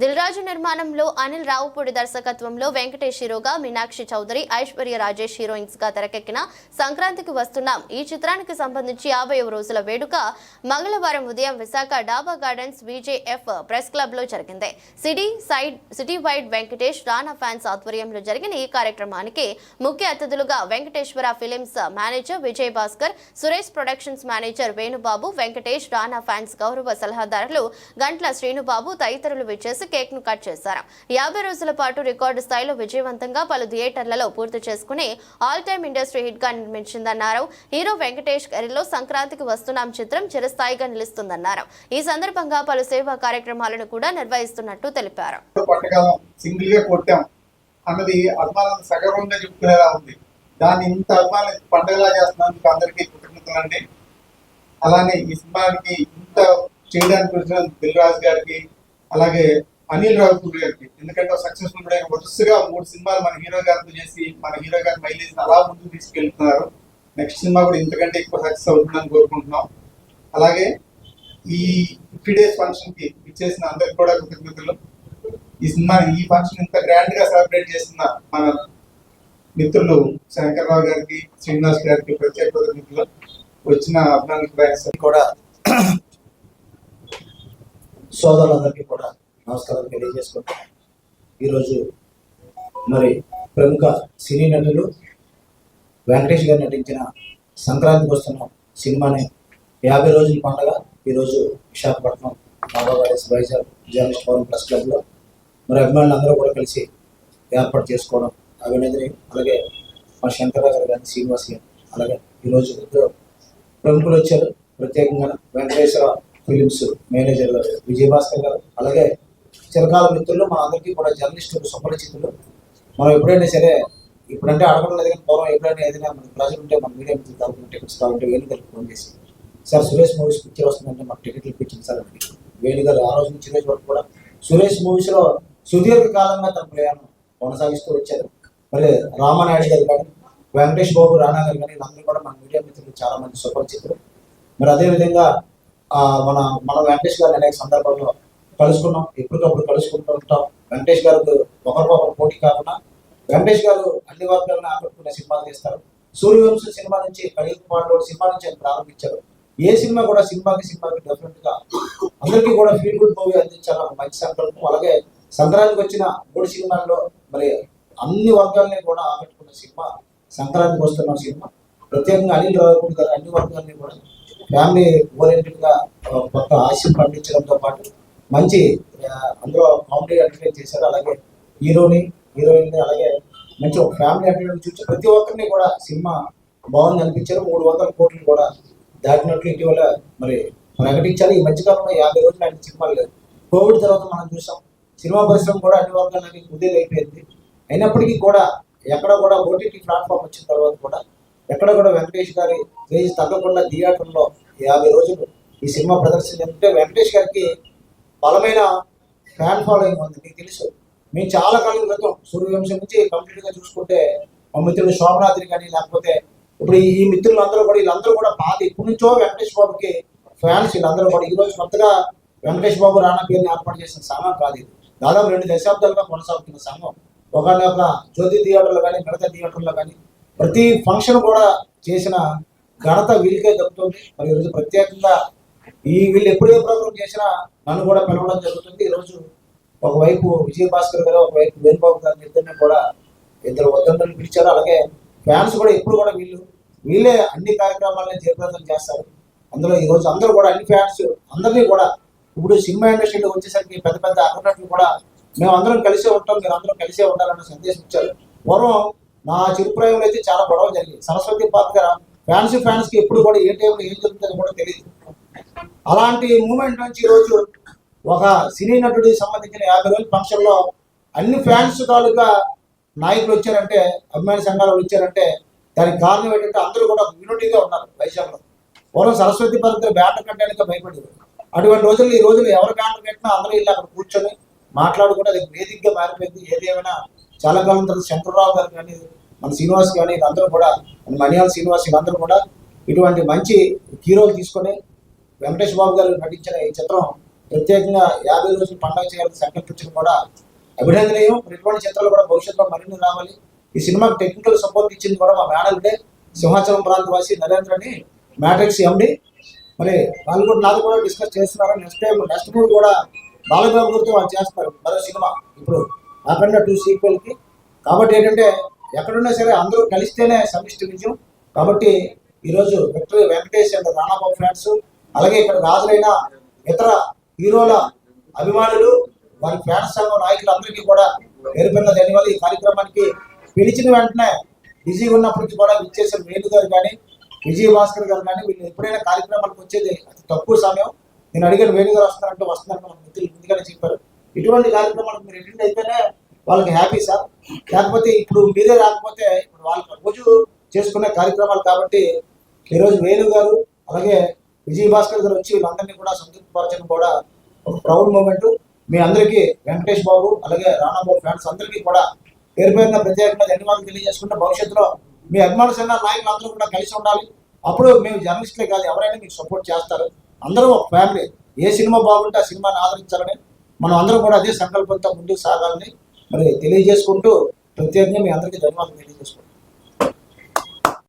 దిల్రాజు నిర్మాణంలో అనిల్ రావుపూడి దర్శకత్వంలో వెంకటేష్ హీరోగా మీనాక్షి చౌదరి ఐశ్వర్య రాజేష్ హీరోయిన్స్గా తెరకెక్కిన సంక్రాంతికి వస్తున్నాం. ఈ చిత్రానికి సంబంధించి యాభై రోజుల వేడుక మంగళవారం ఉదయం విశాఖ డాబా గార్డెన్స్ విజేఎఫ్ ప్రెస్ క్లబ్లో జరిగింది. City side city wide Venkatesh Rana fans ఆధ్వర్యంలో జరిగిన ఈ కార్యక్రమానికి ముఖ్య అతిథులుగా Venkateswara Films manager Vijay Bhaskar Suresh Productions manager Venubabu Venkatesh Rana fans గౌరవ సలహాదారులు గంట్ల శ్రీనుబాబు తదితరులు విచ్చేసి కేక్ను కట్ చేశారు. యాభై రోజుల పాటు రికార్డు స్థాయిలో విజయవంతంగా పలు థియేటర్లలో పూర్తి చేసుకుని ఆల్ టైమ్ ఇండస్ట్రీ హిట్గా నిర్మించిందన్నారు. హీరో వెంకటేష్ గారిలో సంక్రాంతికి వస్తున్నాం చిత్రం చిరస్థాయిగా నిలుస్తుందన్నారు. ఈ సందర్భంగా పలు సేవా కార్యక్రమాలను కూడా నిర్వహిస్తున్నట్టు తెలిపారు. అన్నది అభిమానం సగర్వంగా చెప్పుకునేలా ఉంది. దాన్ని ఇంత అభిమానం పండుగలా చేస్తున్నందుకు అందరికీ కృతజ్ఞతలు అండి అలానే ఈ సినిమానికి ఇంత చేయడానికి వచ్చిన దిల్ రాజు గారికి అలాగే అనిల్ రావుపూర్ గారికి ఎందుకంటే సక్సెస్ఫుల్ కూడా వరుసగా మూడు సినిమాలు మన హీరో గారితో చేసి మన హీరో గారి మైలేజ్ అలా ముందుకు తీసుకెళ్తున్నారు. నెక్స్ట్ సినిమా కూడా ఇంతకంటే ఎక్కువ సక్సెస్ అవుతుందని కోరుకుంటున్నాం. అలాగే ఈ ఫిఫ్టీ డేస్ ఫంక్షన్కి ఇచ్చేసిన అందరికి కూడా కృతజ్ఞతలు. ఈ సినిమా ఈ ఫంక్షన్ ఇంత గ్రాండ్గా సెలబ్రేట్ చేస్తున్న మన మిత్రులు శంకర్రావు గారికి శ్రీనివాస్ గారికి ప్రత్యేక కృతజ్ఞతలు. వచ్చిన అభినందన కూడా సోదరులందరికీ కూడా నమస్కారం తెలియజేసుకుంటూ ఈరోజు మరి ప్రముఖ సినీ నటులు వెంకటేష్ గారు నటించిన సంక్రాంతికి వస్తున్న సినిమాని యాభై రోజుల పండగ ఈరోజు విశాఖపట్నం బాబాగారి వైజాగ్ జర్నలిస్ట్ ఫోరం ప్రెస్ క్లబ్లో మరి అభిమానులు అందరూ కూడా కలిసి ఏర్పాటు చేసుకోవడం అభినందన అలాగే మా శంకర్రావు గారు కానీ శ్రీనివాస్ గారు అలాగే ఈరోజు ఇద్దరు ప్రముఖులు వచ్చారు. ప్రత్యేకంగా వెంకటేశ్వర ఫిలిమ్స్ మేనేజర్ విజయభాస్కర్ గారు అలాగే చిరకాల మిత్రులు మన అందరికీ కూడా జర్నలిస్టులు సుపరిచితులు మనం ఎప్పుడైనా సరే ఇప్పుడంటే అడగడం లేదు కానీ పూర్వం ఎప్పుడైనా ఏదైనా మన ప్రజలు ఉంటే మన మీడియా మిత్రులు తరపున టికెట్స్ కావాలంటే వేణుగారికి ఫోన్ చేసి సార్ సురేష్ మూవీస్ పిక్చర్ వస్తుందంటే మాకు టికెట్లు ఇప్పించింది సార్ అని వేణుగారు ఆ రోజు నుంచి రోజు వరకు కూడా సురేష్ మూవీస్లో సుదీర్ఘ కాలంగా తన ప్రయాణం కొనసాగిస్తూ వచ్చారు. మరి రామానాయుడు గారు కానీ వెంకటేష్ బాబు రానా గారు కానీ వీళ్ళందరూ కూడా మన మీడియా మిత్రులు చాలా మంది సుపరిచితులు. మరి అదేవిధంగా మన మన వెంకటేష్ గారు అనేక సందర్భాల్లో కలుసుకున్నాం ఎప్పటికప్పుడు కలుసుకుంటూ ఉంటాం. వెంకటేష్ గారు ఒకరికొకరు పోటీ కాకుండా వెంకటేష్ గారు అన్ని వర్గాలను ఆకట్టుకునే సినిమాలు తీస్తారు. సూర్యవంశ సినిమా నుంచి కలియుగ పాండవుడు సినిమా నుంచి ఆయన ప్రారంభించారు. ఏ సినిమా కూడా సినిమాకి సినిమాకి డిఫరెంట్గా అందరికీ కూడా ఫీల్ గుడ్ మూవీ అందించాలని మంచి సంకల్పం. అలాగే సంక్రాంతికి వచ్చిన మూడు సినిమాల్లో మరి అన్ని వర్గాలని కూడా ఆకట్టుకున్న సినిమా సంక్రాంతికి వస్తున్న సినిమా. ప్రత్యేకంగా అనిల్ రావుపూడి గారు అన్ని వర్గాలని కూడా ఫ్యామిలీ ఓరియంటెడ్గా కొత్త ఆశయం పండించడంతో పాటు మంచి అందులో కామెడీ ఎంటర్టైన్ చేశారు. అలాగే హీరోని హీరోయిన్ అలాగే మంచి ఒక ఫ్యామిలీ ఎంటర్టైన్ చూసి ప్రతి ఒక్కరిని కూడా సినిమా బాగుంది అనిపించారు. మూడు వందల కోట్లు కూడా దాటినట్లు ఇటీవల మరి ప్రకటించారు. ఈ మధ్యకాలంలో యాభై రోజులు ఆయన సినిమాలు లేవు కోవిడ్ తర్వాత మనం చూసాం. సినిమా పరిశ్రమ కూడా అన్ని వర్గాలకి కుదేలు అయిపోయింది అయినప్పటికీ కూడా ఎక్కడ కూడా ఓటీటీ ప్లాట్ఫామ్ వచ్చిన తర్వాత కూడా ఎక్కడ కూడా వెంకటేష్ గారి క్రేజ్ తగ్గకుండా థియేటర్లో యాభై రోజులు ఈ సినిమా ప్రదర్శన చెందితే వెంకటేష్ గారికి బలమైన ఫ్యాన్ ఫాలోయింగ్ ఉంది. మీకు తెలుసు. మేము చాలా కాలం క్రితం సూర్యవంశం నుంచి కంప్లీట్గా చూసుకుంటే మా మిత్రుడు శోభనాద్రి కానీ లేకపోతే ఇప్పుడు ఈ- మిత్రులందరూ కూడా వీళ్ళందరూ కూడా పాత ఇప్పటి నుంచో వెంకటేష్ బాబుకి ఫ్యాన్స్ వీళ్ళందరూ కూడా. ఈ రోజు కొత్తగా వెంకటేష్ బాబు రానా పేరుని ఏర్పాటు చేసిన సంఘం కాదు ఇది. దాదాపు రెండు దశాబ్దాలుగా కొనసాగుతున్న సంఘం ఒకనొక జ్యోతి థియేటర్లో కానీ మిగతా థియేటర్లో కానీ ప్రతి ఫంక్షన్ కూడా చేసిన ఘనత వీళ్ళకే దక్కుతుంది. మరి ఈరోజు ప్రత్యేకంగా ఈ వీళ్ళు ఎప్పుడే ప్రోగ్రామ్ చేసినా నన్ను కూడా పిలవడం జరుగుతుంది. ఈరోజు ఒకవైపు విజయ భాస్కర్ గారు ఒకవైపు వేణుబాబు గారిని ఇద్దరిని కూడా ఇద్దరు వద్దంటలు పిలిచారు. అలాగే ఫ్యాన్స్ కూడా ఎప్పుడు కూడా వీళ్ళు వీళ్ళే అన్ని కార్యక్రమాలను జయప్రదం చేస్తారు. అందులో ఈ రోజు అందరూ కూడా అన్ని ఫ్యాన్స్ అందరినీ కూడా ఇప్పుడు సినిమా ఇండస్ట్రీలో వచ్చేసరికి పెద్ద పెద్ద అగ్రనటులు కూడా మేము అందరం కలిసే ఉంటాం మీరు అందరం కలిసే ఉండాలన్న సందేశం ఇచ్చారు. పూర్వం నా చిరుప్రాయంలో అయితే చాలా గొడవ జరిగింది. సరస్వతి పార్క్ గారు ఫ్యాన్స్ ఫ్యాన్స్కి ఎప్పుడు కూడా ఏ టైంలో ఏం జరుగుతుందో కూడా తెలియదు. అలాంటి మూమెంట్ నుంచి ఈరోజు ఒక సినీ నటుడికి సంబంధించిన యాభై రోజుల ఫంక్షన్లో అన్ని ఫ్యాన్స్ తాలూకా నాయకులు వచ్చారంటే అభిమాని సంఘాలు వచ్చారంటే దానికి కారణం ఏంటంటే అందరూ కూడా యూనిటీగా ఉన్నారు వైశాఖలో. పూర్వం సరస్వతి పరిధిలో బ్యాటర్ కట్టడానికి భయపడేది అటువంటి రోజుల్లో ఈ రోజులు ఎవరు బ్యాటర్ కట్టినా అందరూ ఇల్లు అక్కడ కూర్చొని మాట్లాడుకుంటే అది వేదికగా మారిపోయింది. ఏదేమైనా చాలా కాలం తర్వాత శంకర్రావు గారు కానీ మన శ్రీనివాస్ కానీ వీళ్ళందరూ కూడా మన మణియాల శ్రీనివాస్ వీళ్ళందరూ కూడా ఇటువంటి మంచి హీరోలు తీసుకొని వెంకటేష్ బాబు గారు నటించిన ఈ చిత్రం ప్రత్యేకంగా యాభై రోజులు పండుగ చేయాలని సంకల్పించడం కూడా అభినందనీయం. ఇటువంటి చిత్రాలు కూడా భవిష్యత్తులో మరిన్ని రావాలి. ఈ సినిమాకి టెక్నికల్ సపోర్ట్ ఇచ్చింది కూడా మా మేనల్డే సింహాచలం ప్రాంతవాసి నరేంద్ర అని మ్యాట్రిక్స్ ఎండి మరి వాళ్ళు కూడా నాతో కూడా డిస్కస్ చేస్తున్నారు. నెక్స్ట్ టైం నెక్స్ట్ మూవీ కూడా బాలబాబు గురితో వాళ్ళు చేస్తారు. మరో సినిమా. ఇప్పుడు నాకన్నా టూ సీక్వెల్కి కాబట్టి ఏంటంటే ఎక్కడున్నా సరే అందరూ కలిస్తేనే సమిష్టి విజయం. కాబట్టి ఈరోజు Victory Venkatesh and Ranababu fans అలాగే ఇక్కడ హాజరైన ఇతర హీరోల అభిమానులు వారి ఫ్యాన్స్ సంఘం నాయకులందరికీ కూడా పేరు పేరున ధన్యవాదాలు. ఈ కార్యక్రమానికి పిలిచిన వెంటనే బిజీగా ఉన్నప్పటికీ కూడా విచ్చేసిన మేలు గారు కానీ విజయ భాస్కర్ గారు కానీ వీళ్ళు ఎప్పుడైనా కార్యక్రమాలకు వచ్చేది అతి తక్కువ సమయం. నేను అడిగిన వేణు గారు వస్తారంటే వస్తున్నారని మన మిత్రులు ముందుగానే చెప్పారు. ఇటువంటి కార్యక్రమాలకు మీరు అటెండ్ అయితేనే వాళ్ళకి హ్యాపీ సార్. లేకపోతే ఇప్పుడు మీరే రాకపోతే ఇప్పుడు వాళ్ళకి రోజు చేసుకునే కార్యక్రమాలు కాబట్టి ఈరోజు వేణు గారు అలాగే విజయ్ భాస్కర్ గారు వచ్చి వీళ్ళందరినీ కూడా సంతృప్తిపరచడం కూడా ఒక ప్రౌడ్ మూమెంట్ మీ అందరికీ వెంకటేష్ బాబు అలాగే రాణాబాబు ఫ్యాన్స్ అందరికీ కూడా పేరు పేరున ప్రత్యేకంగా ధన్యవాదాలు తెలియజేసుకుంటే భవిష్యత్తులో మీ అభిమాన సంఘ నాయకులు అందరూ కూడా కలిసి ఉండాలి. అప్పుడు మేము జర్నలిస్టులే కాదు ఎవరైనా మీకు సపోర్ట్ చేస్తారు. అందరూ ఒక ఫ్యామిలీ ఏ సినిమా బాగుంటే ఆ సినిమాని ఆదరించాలని మనం అందరం కూడా అదే సంకల్పంతో ముందుకు సాగాలని మరి తెలియజేసుకుంటూ ప్రత్యేకంగా మీ అందరికీ ధన్యవాదాలు తెలియజేసుకుంటాం